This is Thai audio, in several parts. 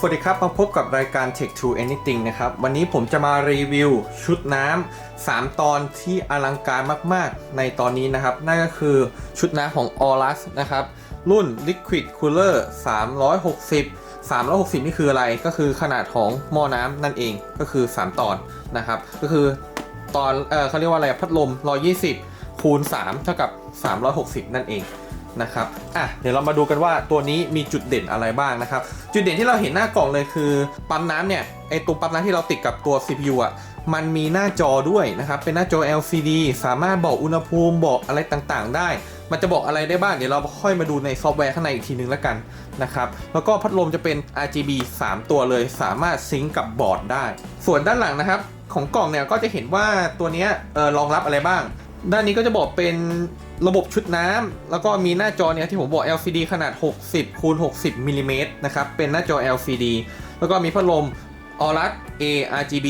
สวัสดีครับ มาพบกับรายการ Tech to Anything นะครับ วันนี้ผมจะมารีวิวชุดน้ำ3 ตอนที่อลังการมากๆ ในตอนนี้นะครับ นั่นก็คือชุดน้ำของ Aorus นะครับ รุ่น Liquid Cooler 360 360 นี่คืออะไรก็คือขนาดของหม้อน้ำนั่นเองก็คือ 3 ตอนนะครับ ก็คือตอนเออเขาเรียกว่าอะไรพัดลม 120 คูณ 3 เท่ากับ 360 นั่นเอง นะครับอะเดี๋ยวเรามาดูกันว่าตัวนี้มีจุดเด่นอะไรบ้างนะครับ จุดเด่นที่เราเห็นหน้ากล่องเลยคือ ปั๊มน้ำเนี่ยไอตัวปั๊มน้ำที่เราติดกับตัว CPU อะมันมีหน้าจอด้วยนะครับ เป็นหน้าจอ LCD สามารถบอกอุณหภูมิบอกอะไรต่างๆ ได้ มันจะบอกอะไรได้บ้าง เดี๋ยวเราค่อยมาดูในซอฟต์แวร์ข้างในอีกทีนึงแล้วกันนะครับ แล้วก็พัดลมจะเป็น RGB 3 ตัวเลย สามารถซิงก์กับบอร์ดได้ ส่วนด้านหลังนะครับ ของกล่องเนี่ยก็จะเห็นว่าตัวนี้ยเออรองรับอะไรบ้าง ด้านนี้ก็จะบอกเป็นระบบชุดน้ำแล้วก็มีหน้าจอเนี่ยที่ผมบอก LCD ขนาด 60คูณ60มิลลิเมตรนะครับ เป็นหน้าจอ LCD แล้วก็มีพัดลม Aorus ARGB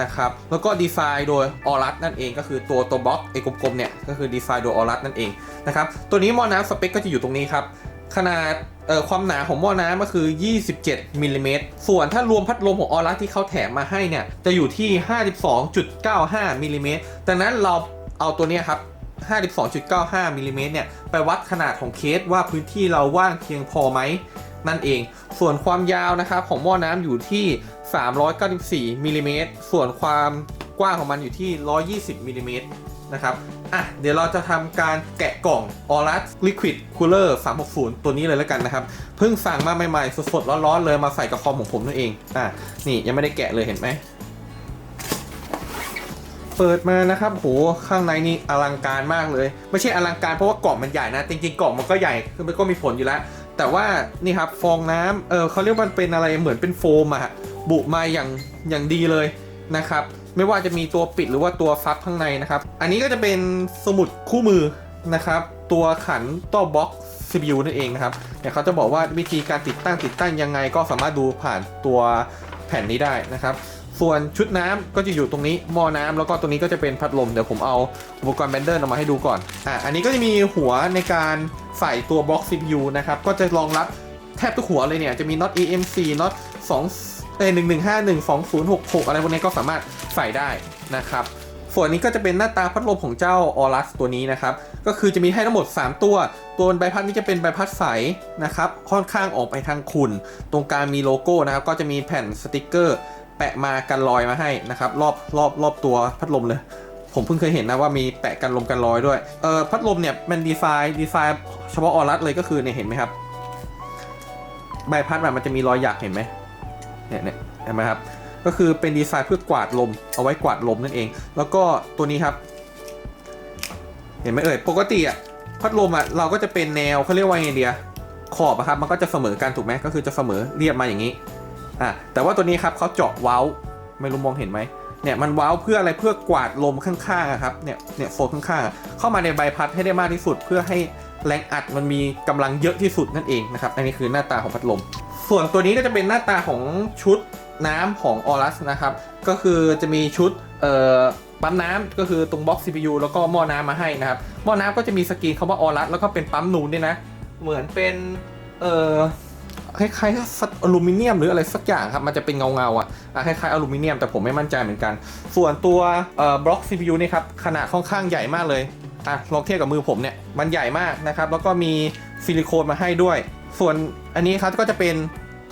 นะครับ แล้วก็ดีไซน์โดย Aorus นั่นเอง ก็คือตัวตัวบล็อกไอ้กลมๆเนี่ย ก็คือดีไซน์โดย Aorus นั่นเองนะครับ ตัวนี้หม้อน้ำสเปคก็จะอยู่ตรงนี้ครับ ขนาดความหนาของหม้อน้ำก็คือ 27มิลลิเมตรส่วนถ้ารวมพัดลมของออรัสที่เขาแถมมาให้เนี่ย จะอยู่ที่ 52.95มิลลิเมตรดังนั้นเรา เอาตัวนี้ครับ 52.95มิลลิเมตรเนี่ยไปวัดขนาดของเคสว่าพื้นที่เราว่างเพียงพอไหมนั่นเอง ส่วนความยาวนะครับของหม้อน้ำอยู่ที่ 394มิลลิเมตรส่วนความกว้างของมันอยู่ที่ 120มิลลิเมตรนะครับ อะ เดี๋ยวเราจะทำการแกะกล่อง Aorus Liquid Cooler 360 ตัวนี้เลยแล้วกันนะครับ เพิ่งสั่งมาใหม่ๆ สดๆ ร้อนๆ เลยมาใส่กับคอมของผมนั่นเอง อะ นี่ยังไม่ได้แกะเลยเห็นไหม เปิดมานะครับโหข้างในนี่อลังการมากเลย ไม่ใช่อลังการเพราะว่ากล่องมันใหญ่นะ จริงๆกล่องมันก็ใหญ่คือมันก็มีผลอยู่แล้ว แต่ว่านี่ครับฟองน้ำเออเขาเรียกมันเป็นอะไรเหมือนเป็นโฟมอะบุมาอย่างอย่างดีเลยนะครับไม่ว่าจะมีตัวปิดหรือว่าตัวฟักข้างในนะครับ อันนี้ก็จะเป็นสมุดคู่มือนะครับ ตัวขันต่อบล็อก CPU นั่นเองนะครับเนี่ยเขาจะบอกว่าวิธีการติดตั้งติดตั้งยังไงก็สามารถดูผ่านตัวแผ่นนี้ได้นะครับ ส่วนชุดน้ำก็จะอยู่ตรงนี้หม้อน้ำแล้วก็ตรงนี้ก็จะเป็นพัดลมเดี๋ยวผมเอาอุปกรณ์แบนเดอร์ออกมาให้ดูก่อนอะอันนี้ก็จะมีหัวในการใส่ตัวบล็อก CPU นะครับก็จะรองรับแทบทุกหัวเลยเนี่ยจะมีน็อต EMC น็อต2เอ้หนึ่งหนึ่งห้าหนึ่งสองศูนย์หกหกอะไรพวกนี้ก็สามารถใส่ได้นะครับส่วนนี้ก็จะเป็นหน้าตาพัดลมของเจ้าออรัสตัวนี้นะครับ ก็คือจะมีให้ทั้งหมด 3 ตัว ตัวใบพัดนี้จะเป็นใบพัดใสนะครับ ค่อนข้างออกไปทางขุ่น ตรงกลางมีโลโก้นะครับ ก็จะมีแผ่นสติกเกอร์ แปะมากันรอยมาให้นะครับรอบรอบรอบตัวพัดลมเลย ผมเพิ่งเคยเห็นนะว่ามีแปะกันลมกันรอยด้วยเออพัดลมเนี่ยมันดีไซน์ดีไซน์เฉพาะออรัสเลยก็คือเนี่ยเห็นไหมครับใบพัดมันจะมีรอยหยักเห็นไหมเนี่ยเนี่ยเห็นไหมครับก็คือเป็นดีไซน์เพื่อกวาดลม เอาไว้กวาดลมนั่นเอง แล้วก็ตัวนี้ครับ เห็นไหมเอ่ยปกติอะพัดลมอะเราก็จะเป็นแนวเขาเรียกว่าไงเดียขอบอะครับมันก็จะเสมอกันถูกไหมก็คือจะเสมอเรียบมาอย่างนี้ อะแต่ว่าตัวนี้ครับเขาเจาะเว้าไม่รู้มองเห็นไหมเนี่ยมันว้าเพื่ออะไรเพื่อกวาดลมข้างๆครับเนี่ยเนี่ยโซนข้างๆ เข้ามาในใบพัดให้ได้มากที่สุด เพื่อให้แรงอัดมันมีกำลังเยอะที่สุดนั่นเองนะครับอันนี้คือหน้าตาของพัดลม ส่วนตัวนี้ก็จะเป็นหน้าตาของชุดน้ำของออรัสนะครับ ก็คือจะมีชุดเอ่อปั๊มน้ำก็คือตรงบล็อก CPU แล้วก็หม้อน้ำมาให้นะครับหม้อน้ำก็จะมีสกรีนคำว่าออรัสแล้วก็เป็นปั๊มนูนด้วยนะ เหมือนเป็นเอ่อ คล้ายๆอลูมิเนียมหรืออะไรสักอย่างครับ มันจะเป็นเงาๆอะอะคล้ายๆอลูมิเนียมแต่ผมไม่มั่นใจเหมือนกัน ส่วนตัวเอ่อบล็อก CPU นี่ครับขนาดค่อนข้างใหญ่มากเลยอะลองเทียบกับมือผมเนี่ยมันใหญ่มากนะครับแล้วก็มีซิลิโคนมาให้ด้วย ส่วนอันนี้ครับก็จะเป็น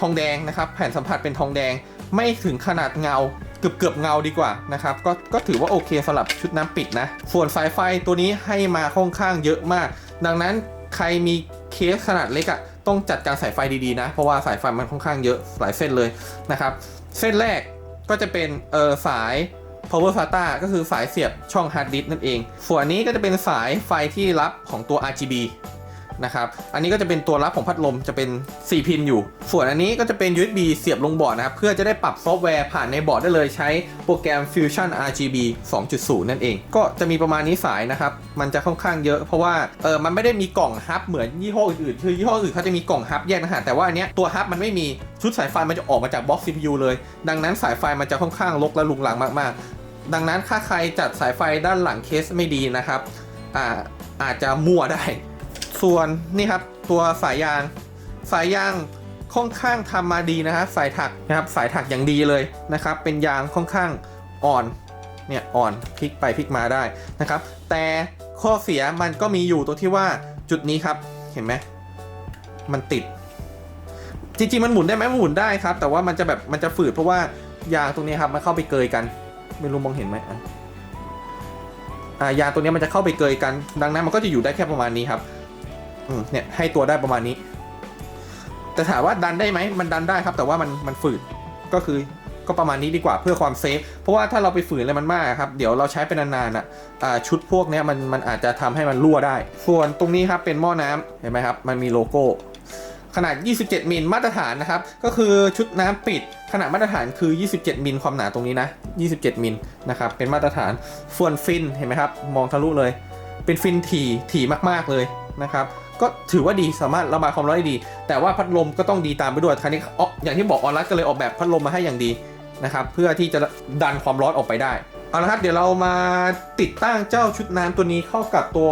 ทองแดงนะครับ แผ่นสัมผัสเป็นทองแดงไม่ถึงขนาดเงาเกือบเกือบๆเงาดีกว่านะครับก็ก็ถือว่าโอเคสำหรับชุดน้ำปิดนะ ส่วนสายไฟตัวนี้ให้มาค่อนข้างเยอะมาก ดังนั้นใครมี เคสขนาดเล็กอะ่ะต้องจัดการสายไฟดีๆนะ เพราะว่าสายไฟมันค่อนข้างเยอะหลายเส้นเลยนะครับ เส้นแรกก็จะเป็นเออสาย power SATA ก็คือสายเสียบช่องฮาร์ดดิสก์นั่นเอง ส่วนอันนี้ก็จะเป็นสายไฟที่รับของตัว RGB นะครับ อันนี้ก็จะเป็นตัวรับของพัดลมจะเป็น 4 พินอยู่ ส่วนอันนี้ก็จะเป็น USB เสียบลงบอร์ดนะครับ เพื่อจะได้ปรับซอฟต์แวร์ผ่านในบอร์ดได้เลยใช้โปรแกรม Fusion RGB 2.0 นั่นเอง ก็จะมีประมาณนี้สายนะครับ มันจะค่อนข้างเยอะเพราะว่าเออมันไม่ได้มีกล่องฮับเหมือนยี่ห้ออื่นๆ คือยี่ห้ออื่นเขาจะมีกล่องฮับแยกนะฮะแต่ว่าอันเนี้ยตัวฮับมันไม่มีชุดสายไฟมันจะออกมาจากบล็อก CPU เลย ดังนั้นสายไฟมันจะค่อนข้างรกและลุงลังมากๆ ดังนั้นถ้าใครจัดสายไฟด้านหลังเคสไม่ดีนะครับอ่าอาจจะมั่วได้ ส่วนนี่ครับตัวสายยาง สายยางค่อนข้างทำมาดีนะฮะสายถักนะครับสายถักอย่างดีเลยนะครับ เป็นยางค่อนข้างอ่อนเนี่ยอ่อนพลิกไปพลิกมาได้นะครับ แต่ข้อเสียมันก็มีอยู่ตรงที่ว่าจุดนี้ครับเห็นไหมมันติด จริงๆมันหมุนได้ไหมมันหมุนได้ครับ แต่ว่ามันจะแบบมันจะฝืดเพราะว่ายางตรงนี้ครับมันเข้าไปเกยกัน ไม่รู้มองเห็นไหมอะอ่ายางตัวนี้มันจะเข้าไปเกยกัน ดังนั้นมันก็จะอยู่ได้แค่ประมาณนี้ครับ อืมเนี่ยให้ตัวได้ประมาณนี้ แต่ถามว่าดันได้ไหมมันดันได้ครับ แต่ว่ามันมันฝืดก็คือก็ประมาณนี้ดีกว่าเพื่อความเซฟ เพราะว่าถ้าเราไปฝืนอะไรมันมากครับ เดี๋ยวเราใช้เป็นนานๆอะอ่าชุดพวกนี้มันมันอาจจะทำให้มันรั่วได้ ส่วนตรงนี้ครับเป็นหม้อน้ำเห็นไหมครับ มันมีโลโก้ ขนาด 27 มิลมาตรฐานนะครับ ก็คือชุดน้ำปิด ขนาดมาตรฐานคือ 27 มิลความหนาตรงนี้นะ 27 มิลนะครับ เป็นมาตรฐานส่วนฟินเห็นไหมครับ มองทะลุเลย เป็นฟินถี่ถี่มากๆเลยนะครับ ก็ถือว่าดีสามารถระบายความร้อนได้ดี แต่ว่าพัดลมก็ต้องดีตามไปด้วยคราวนี้อ๋ออย่างที่บอกออรัสก็เลยออกแบบพัดลมมาให้อย่างดีนะครับเพื่อที่จะดันความร้อนออกไปได้เอาละครับเดี๋ยวเรามาติดตั้งเจ้าชุดน้ำตัวนี้เข้ากับตัว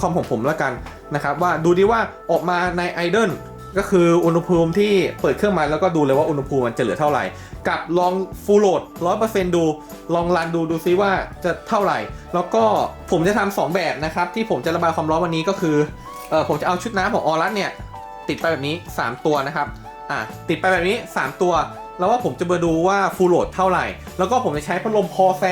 คอมของผมแล้วกันนะครับว่าดูดิว่าออกมาในไอด l ก็คืออุณหภูมิที่เปิดเครื่องมาแล้วก็ดูเลยว่าอุณหภูมิมันจะเหลือเท่าไหร่ กับลองฟูลโหลด100%ดู ลองรันดูดูซิว่าจะเท่าไหร่ แล้วก็ผมจะทำสองแบบนะครับ ที่ผมจะระบายความร้อนวันนี้ก็คือ เออผมจะเอาชุดน้ำของออรัสเนี่ย ติดไปแบบนี้ 3 ตัวนะครับอะติดไปแบบนี้ 3 ตัว แล้วว่าผมจะมาดูว่าฟูลโหลดเท่าไหร่ แล้วก็ผมจะใช้พัดลมพอแฟ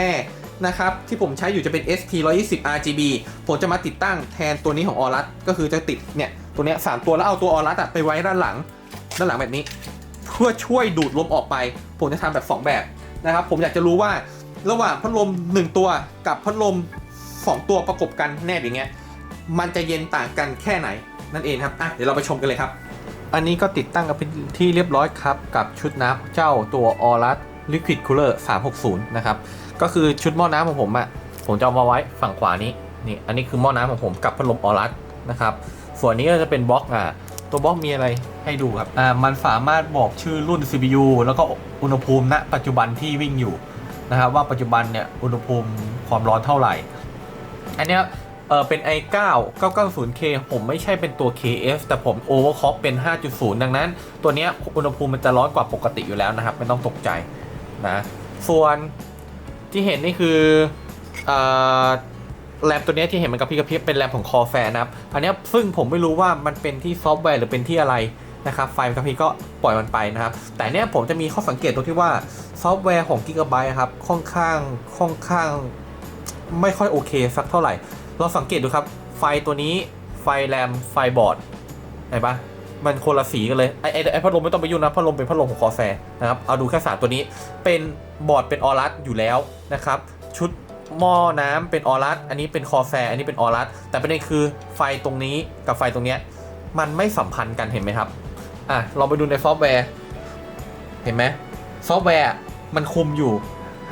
นะครับที่ผมใช้อยู่จะเป็น ST 120 RGB ผมจะมาติดตั้งแทนตัวนี้ของออรัสก็คือจะติดเนี่ยตัวเนี้ยสามตัวแล้วเอาตัวออรัสอะไปไว้ด้านหลัง ด้านหลังแบบนี้ เพื่อช่วยดูดลมออกไป ผมจะทำแบบ 2 แบบนะครับ ผมอยากจะรู้ว่าระหว่างพัดลม 1 ตัวกับพัดลม 2 ตัวประกบกันแนบอย่างเงี้ย มันจะเย็นต่างกันแค่ไหนนั่นเองครับอะเดี๋ยวเราไปชมกันเลยครับ อันนี้ก็ติดตั้งกันเป็นที่เรียบร้อยครับ กับชุดน้ำเจ้าตัว a u r u s Liquid Cooler 360 นะครับ ก็คือชุดหม้อน้ำของผมอะผมจะเอามาไว้ฝั่งขวานี้นี่อันนี้คือหม้อน้ำของผมกับพัดลม a u r u s นะครับ ส่วนนี้ก็จะเป็นบล็อกอะตัวบล็อกมีอะไรให้ดูครับอ่ามันสามารถบอกชื่อรุ่น CPU แล้วก็อุณหภูมิณปัจจุบันที่วิ่งอยู่นะครับว่าปัจจุบันเนี่ยอุณหภูมิความร้อนเท่าไหร่ อันเนี้ย เออเป็น i9 990K ผมไม่ใช่เป็นตัว KF แต่ผม overclock เป็น 5.0 ดังนั้น ตัวเนี้ยอุณหภูมิมันจะร้อนกว่าปกติอยู่แล้วนะครับ ไม่ต้องตกใจนะ ส่วนที่เห็นนี่คือเอ่อแรมตัวเนี้ยที่เห็นมันกระพริบกระพริบเป็นแรมของคอแฟนะครับ อันนี้ซึ่งผมไม่รู้ว่ามันเป็นที่ซอฟต์แวร์หรือเป็นที่อะไรนะครับ ไฟมันกระพริบก็ปล่อยมันไปนะครับ แต่เนี้ยผมจะมีข้อสังเกตตรงที่ว่าซอฟต์แวร์ของ Gigabyte ครับค่อนข้างค่อนข้าง ไม่ค่อยโอเคสักเท่าไหร่ เราสังเกตดูครับ ไฟตัวนี้ไฟแรมไฟบอร์ดเห็นปะมันคนละสีกันเลยไอไอไอพัดลมไม่ต้องไปยุ่งนะพัดลมเป็นพัดลมของคอแฟนะครับเอาดูแค่สามตัวนี้เป็นบอร์ดเป็นออรัสอยู่แล้วนะครับชุดหม้อน้ำเป็นออรัสอันนี้เป็นคอแฟอันนี้เป็นออรัสแต่ประเด็นคือไฟตรงนี้กับไฟตรงเนี้ยมันไม่สัมพันธ์กันเห็นไหมครับอะเราไปดูในซอฟต์แวร์ เห็นไหมซอฟต์แวร์มันคุมอยู่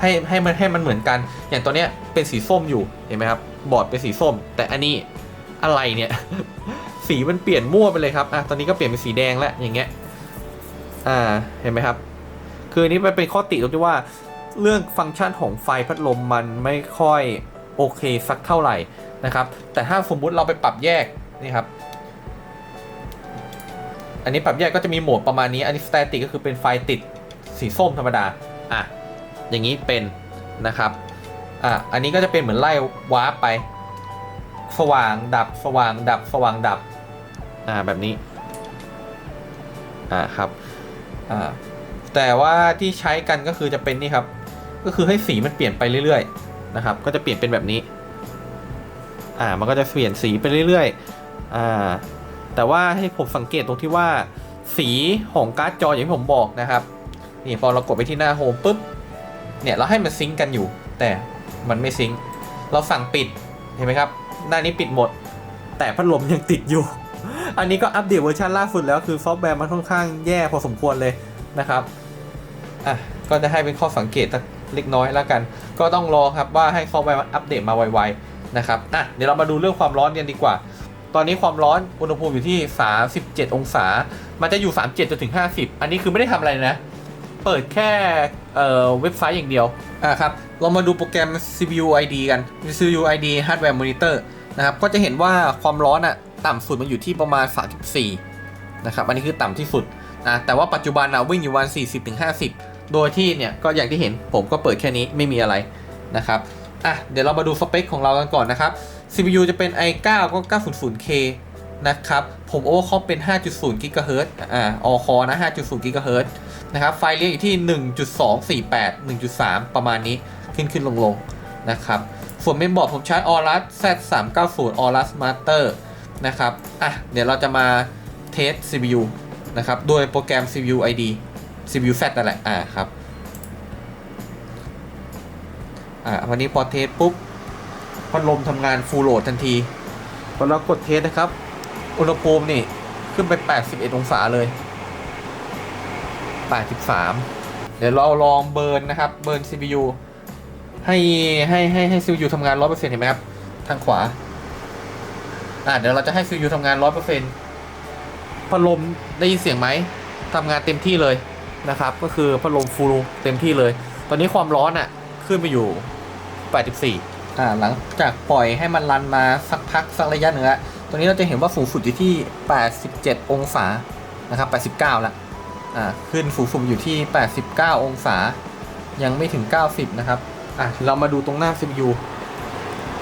ให้ให้มันให้มันเหมือนกัน อย่างตัวเนี้ยเป็นสีส้มอยู่เห็นไหมครับ บอร์ดเป็นสีส้ม แต่อันนี้อะไรเนี่ย สีมันเปลี่ยนมั่วไปเลยครับอะตอนนี้ก็เปลี่ยนเป็นสีแดงแล้วอย่างเงี้ยอ่าเห็นไหมครับ คืออันนี้มันเป็นข้อติตรงที่ว่า เรื่องฟังก์ชันของไฟพัดลมมันไม่ค่อยโอเคสักเท่าไหร่นะครับ แต่ถ้าสมมุติเราไปปรับแยกนี่ครับอันนี้ปรับแยกก็จะมีโหมดประมาณนี้ อันนี้ static ก็คือเป็นไฟติดสีส้มธรรมดา อะ อย่างนี้เป็นนะครับอะอันนี้ก็จะเป็นเหมือนไล่วาร์ปไป สว่างดับสว่างดับสว่างดับอ่าแบบนี้อ่าครับอ่าแต่ว่าที่ใช้กันก็คือจะเป็นนี่ครับ ก็คือให้สีมันเปลี่ยนไปเรื่อยๆนะครับ ก็จะเปลี่ยนเป็นแบบนี้อ่ามันก็จะเปลี่ยนสีไปเรื่อยๆอ่าแต่ว่าให้ผมสังเกตตรงที่ว่าสีของการ์ดจออย่างที่ผมบอกนะครับ นี่พอเรากดไปที่หน้าโฮมปุ๊บ เนี่ยเราให้มันซิงกันอยู่ แต่มันไม่ซิงเราสั่งปิดเห็นไหมครับ หน้านี้ปิดหมด แต่พัดลมยังติดอยู่ อันนี้ก็อัปเดตเวอร์ชันล่าสุดแล้วคือซอฟต์แวร์มันค่อนข้างแย่พอสมควรเลยนะครับอะก็จะให้เป็นข้อสังเกตเล็กน้อยแล้วกัน ก็ต้องรอครับว่าให้ซอฟต์แวร์มันอัปเดตมาไวๆนะครับอะเดี๋ยวเรามาดูเรื่องความร้อนกันดีกว่า ตอนนี้ความร้อนอุณหภูมิอยู่ที่ 37 องศา มันจะอยู่ 37จนถึง 50 อันนี้คือไม่ได้ทำอะไรนะ เปิดแค่เอ่อเว็บไซต์อย่างเดียว อ่าครับ เรามาดูโปรแกรม CPU ID กัน CPU ID Hardware Monitor นะครับ ก็จะเห็นว่าความร้อนอะต่ำสุดมันอยู่ที่ประมาณ 34 นะครับ อันนี้คือต่ำที่สุดอะแต่ว่าปัจจุบันอะวิ่งอยู่วัน 40-50 โดยที่เนี่ย ก็อย่างที่เห็นผมก็เปิดแค่นี้ไม่มีอะไรนะครับ อะ เดี๋ยวเรามาดูสเปคของเรากันก่อนนะครับ CPU จะเป็น i9 ก็ 900K นะครับ ผม overclock เป็น 5.0 GHz อ่า all core นะ 5.0 GHz นะครับ ไฟเรียกอยู่ที่ 1.248 1.3 ประมาณนี้ขึ้นขึ้นลงลงนะครับ ส่วนเมนบอร์ดผมใช้ Aorus Z390 Aorus Master นะครับ อะ เดี๋ยวเราจะมาเทส CPU นะครับ โดยโปรแกรม CPU ID CPU Z นั่นแหละ อ่าครับ อ่าวันนี้พอเทสปุ๊บพัดลมทำงานฟูลโหลดทันที พอเรากดเทสนะครับ อุณหภูมินี่ ขึ้นไป 81 องศาเลย 83 เดี๋ยวเราลองเบิร์นนะครับ เบิร์น CPU ให้ให้ให้ให้ CPU ทำงาน 100%เห็นไหมครับ ทางขวา อ่าเดี๋ยวเราจะให้ CPU ทำงาน 100%พัดลมได้ยินเสียงไหมทำงานเต็มที่เลยนะครับ ก็คือพัดลมฟูลเต็มที่เลย ตอนนี้ความร้อนอะ ขึ้นไปอยู่ 84 อ่าหลังจากปล่อยให้มันรันมาสักพักสักระยะหนึ่งแล้วตรงนี้เราจะเห็นว่าสูงสุดอยู่ที่ 87 องศานะครับ 89 แล้ว อ่าขึ้นสูงสุดอยู่ที่ 89 องศา ยังไม่ถึง 90 นะครับ อะเรามาดูตรงหน้า CPU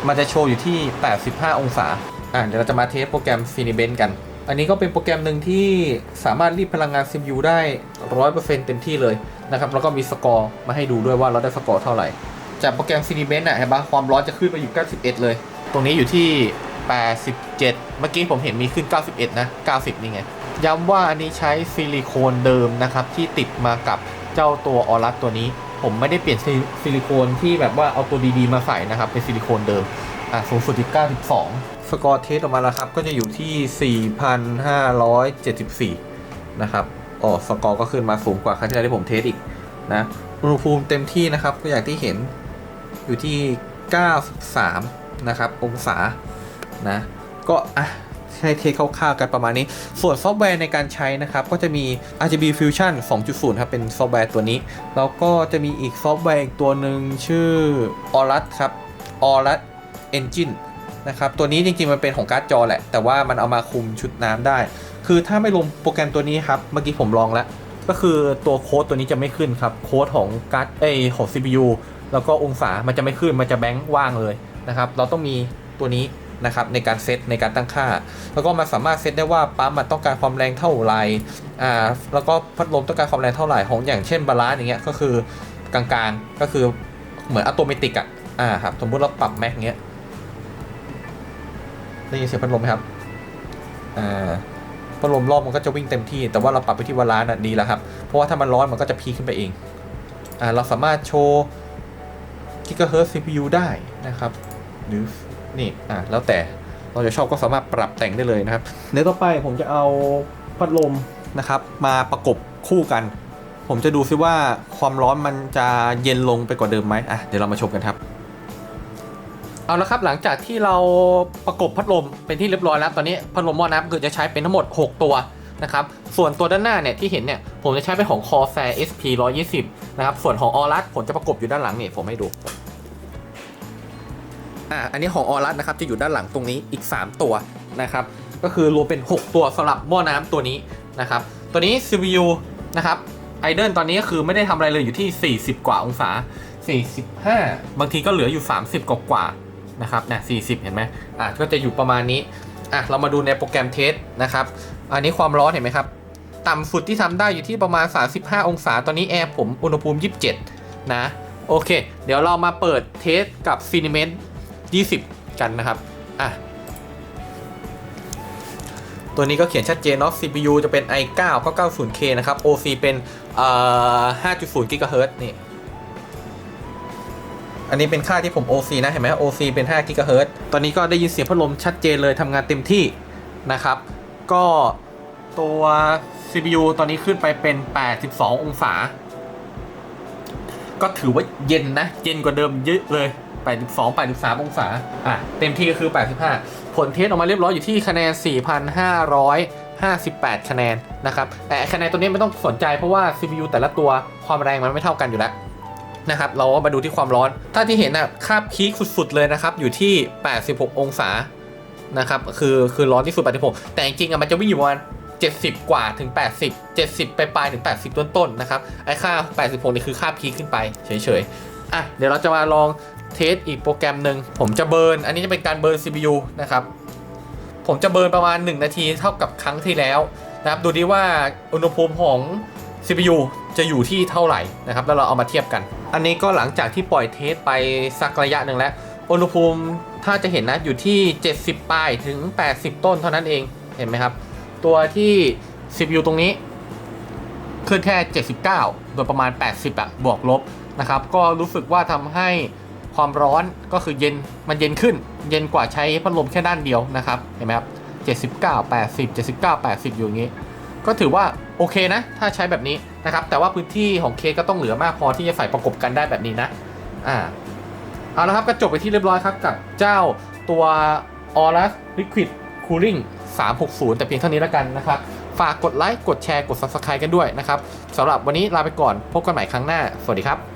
มันจะโชว์อยู่ที่ 85 องศา อ่าเดี๋ยวเราจะมาเทสโปรแกรม Cinebench กัน อันนี้ก็เป็นโปรแกรมหนึ่งที่สามารถรีดพลังงาน CPU ได้ 100%เต็มที่เลยนะครับ แล้วก็มีสกอร์มาให้ดูด้วยว่าเราได้สกอร์เท่าไหร่ จากโปรแกรม Cinebench อะเห็นปะความร้อนจะขึ้นไปอยู่ 91 เลย ตรงนี้อยู่ที่ 87 เมื่อกี้ผมเห็นมีขึ้น 91 นะ 90 นี่ไง ย้ำว่าอันนี้ใช้ซิลิโคนเดิมนะครับ ที่ติดมากับเจ้าตัวออรัสตัวนี้ ผมไม่ได้เปลี่ยนซิลิโคนที่แบบว่าเอาตัวดีๆมาใส่นะครับ เป็นซิลิโคนเดิม อะ สูงสุดที่ 92 สกอร์เทสออกมาแล้วครับ ก็จะอยู่ที่ 4,574 นะครับอ๋อสกอร์ก็ขึ้นมาสูงกว่าครั้งที่แล้วที่ผมเทสอีกนะ อุณหภูมิเต็มที่นะครับ ก็อย่างที่เห็นอยู่ที่ 93 นะครับ องศา นะ ก็อะให้เทคร่าวๆกันประมาณนี้ ส่วนซอฟต์แวร์ในการใช้นะครับ ก็จะมี RGB Fusion 2.0 ครับ เป็นซอฟต์แวร์ตัวนี้ แล้วก็จะมีอีกซอฟต์แวร์อีกตัวหนึ่งชื่อ Aorus ครับ Aorus Engine นะครับ ตัวนี้จริงๆ มันเป็นของการ์ดจอแหละ แต่ว่ามันเอามาคุมชุดน้ำได้ คือถ้าไม่ลงโปรแกรมตัวนี้ครับ เมื่อกี้ผมลองแล้ว ก็คือตัวโค้ดตัวนี้จะไม่ขึ้นครับ โค้ดของการ์ดเอของ CPU แล้วก็องศา มันจะไม่ขึ้น มันจะแบงค์ว่างเลยนะครับ เราต้องมีตัวนี้ นะครับในการเซตในการตั้งค่า แล้วก็มันสามารถเซตได้ว่าปั๊มมันต้องการความแรงเท่าไหร่อ่าแล้วก็พัดลมต้องการความแรงเท่าไหร่ของอย่างเช่นบาลานซ์อย่างเงี้ยก็คือกลางๆก็คือเหมือนอัตโนมัติกอะอ่าครับสมมุติเราปรับแม็กเงี้ยได้ยินเสียงพัดลมไหมครับอ่าพัดลมรอบมันก็จะวิ่งเต็มที่ แต่ว่าเราปรับไปที่วาลาน่ะดีแล้วครับ เพราะว่าถ้ามันร้อนมันก็จะพีขึ้นไปเองอ่าเราสามารถโชว์กิกะเฮิร์ต CPU ได้นะครับ หรือ นี่อ่าแล้วแต่เราจะชอบก็สามารถปรับแต่งได้เลยนะครับเดี๋ยวต่อไปผมจะเอาพัดลมนะครับ มาประกบคู่กัน ผมจะดูซิว่าความร้อนมันจะเย็นลงไปกว่าเดิมไหมอะเดี๋ยวเรามาชมกันครับเอาละครับหลังจากที่เราประกบพัดลมเป็นที่เรียบร้อยแล้วตอนนี้พัดลมหม้อน้ำคือจะใช้เป็นทั้งหมด 6 ตัวนะครับส่วนตัวด้านหน้าเนี่ยที่เห็นเนี่ยผมจะใช้เป็นของ Corsair SP 120นะครับส่วนของ Aorus ผมจะประกบอยู่ด้านหลังนี่ผมให้ดู อ่าอันนี้ของ Aorus นะครับจะอยู่ด้านหลังตรงนี้อีก 3 ตัวนะครับก็คือรวมเป็น 6 ตัวสำหรับหม้อน้ำตัวนี้นะครับตัวนี้ CPU นะครับไอเดิลตอนนี้ก็คือไม่ได้ทำอะไรเลยอยู่ที่ 40 กว่าองศา 45 บางทีก็เหลืออยู่ 30 กว่ากว่านะครับนะ40 เห็นไหมอะก็จะอยู่ประมาณนี้อะเรามาดูในโปรแกรมเทสนะครับอันนี้ความร้อนเห็นไหมครับต่ำสุดที่ทำได้อยู่ที่ประมาณ 35 องศา ตอนนี้แอร์ผมอุณหภูมิ 27 นะ โอเค เดี๋ยวเรามาเปิดเทสกับ Cinebench 20 กันนะครับอะตัวนี้ก็เขียนชัดเจนเนาะ CPU จะเป็น i9 990K นะครับ OC เป็นเอ่อ5.0 GHz นี่ อันนี้เป็นค่าที่ผม OC นะ เห็นไหม OC เป็น5 GHz ตอนนี้ก็ได้ยินเสียงพัดลมชัดเจนเลยทำงานเต็มที่นะครับ ก็ตัว CPU ตอนนี้ขึ้นไปเป็น 82 องศา ก็ถือว่าเย็นนะ เย็นกว่าเดิมเยอะเลย 82 83 องศา อะ เต็มที่ก็คือ 85 ผลเทสออกมาเรียบร้อยอยู่ที่คะแนน 4,558 คะแนนนะครับ แต่คะแนนตัวนี้ไม่ต้องสนใจเพราะว่า CPU แต่ละตัวความแรงมันไม่เท่ากันอยู่แล้วนะครับ เราก็มาดูที่ความร้อน ถ้าที่เห็นนะค่าพีคสุดๆเลยนะครับ อยู่ที่ 86 องศา นะครับ คือ คือร้อนที่สุด 86 แต่จริงๆอะมันจะวิ่งอยู่ประมาณ70 กว่าถึง 80 70 ไปปลายถึง 80 ต้นๆ นะครับ ไอ้ค่า 86 นี่คือค่าพีคขึ้นไปเฉยๆ อะ เดี๋ยวเราจะมาลอง เทสอีกโปรแกรมหนึ่งผมจะเบิร์น อันนี้จะเป็นการเบิร์น CPU นะครับ ผมจะเบิร์นประมาณ 1 นาทีเท่ากับครั้งที่แล้วนะครับ ดูดิว่าอุณหภูมิของ CPU จะอยู่ที่เท่าไหร่นะครับ แล้วเราเอามาเทียบกัน อันนี้ก็หลังจากที่ปล่อยเทสไปสักระยะหนึ่งแล้ว อุณหภูมิถ้าจะเห็นนะอยู่ที่ 70ปลายถึง 80 ต้นเท่านั้นเอง เห็นไหมครับ ตัวที่ CPU ตรงนี้ขึ้นแค่ 79 โดยประมาณ 80อะบวกลบนะครับ ก็รู้สึกว่าทำให้ ความร้อนก็คือเย็นมันเย็นขึ้น เย็นกว่าใช้พัดลมแค่ด้านเดียวนะครับเห็นไหมครับ79 80 79 80 อยู่อย่างนี้ ก็ถือว่าโอเคนะ ถ้าใช้แบบนี้นะครับ แต่ว่าพื้นที่ของเคสก็ต้องเหลือมากพอที่จะใส่ประกบกันได้แบบนี้นะอ่าเอาละครับก็จบไปที่เรียบร้อยครับกับเจ้าตัว Aorus Liquid Cooling 360 แต่เพียงเท่านี้แล้วกันนะครับ ฝากกดไลค์ กดแชร์ กด Subscribe กันด้วยนะครับสำหรับวันนี้ลาไปก่อน พบกันใหม่ครั้งหน้า สวัสดีครับ